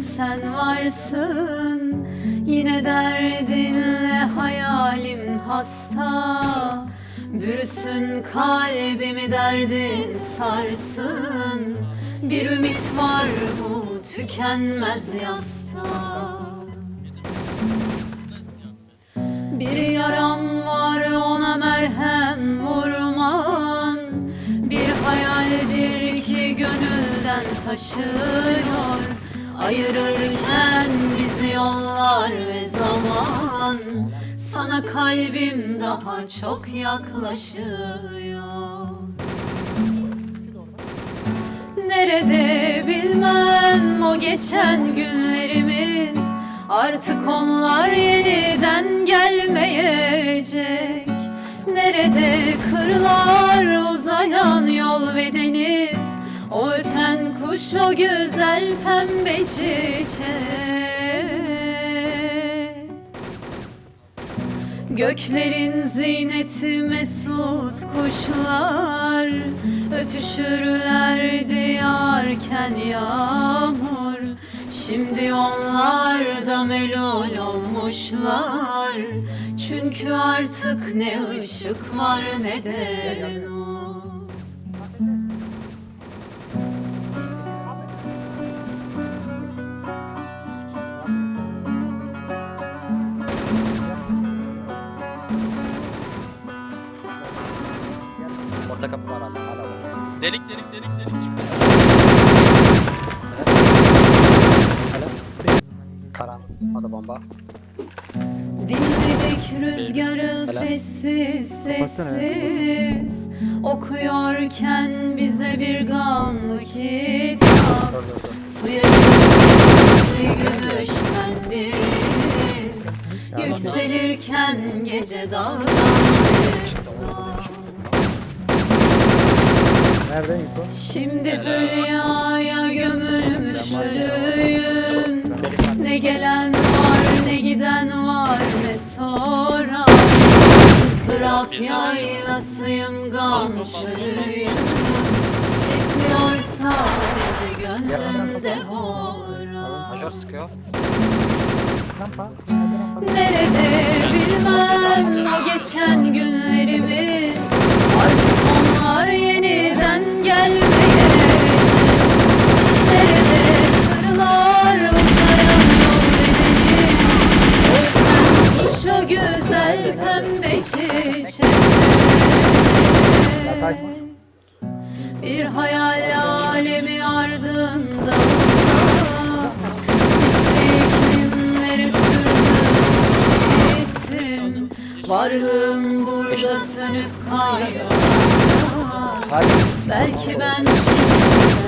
sen varsın. Yine derdinle hayalim hasta. Bürüsün kalbimi derdin sarsın. Bir ümit var bu tükenmez yasta. Bir yaram var ona merhem vurman. Bir hayaldir ki gönülden taşıyor Ayırırken bizi yollar ve zaman. Sana kalbim daha çok yaklaşıyor. Nerede bilmem o geçen günlerimiz. Artık onlar yeniden gelmeyecek. Nerede kırlar uzayan yol ve deniz? O kuş o güzel pembe çiçek Göklerin ziyneti mesut kuşlar Ötüşürlerdi yağarken yağmur. Şimdi onlar da melul olmuşlar. Çünkü artık ne ışık var ne de nur Orta kapı var hala. hala var. Delik delik delik delik çıktı. Karan. Da bomba. Dinledik rüzgarı Helal. sessiz sessiz Okuyorken bize bir gamlı kitap Dur dur dur. Suya çıktı gümüşten bir iz Yükselirken gece dağdan bir taş. Nerede info? Şimdi hülyaya gömülmüş ölüyüm Ne gelen var ne giden var ne soran ızdırap yaylasıyım gam çölüyüm Esiyor sadece gönlümde boran Majör sıkıyor. Nerede bilmem o geçen günlerimiz Bir hayal alemi ardında Varlığım burada sönüp Hadi. Belki ben şimdiden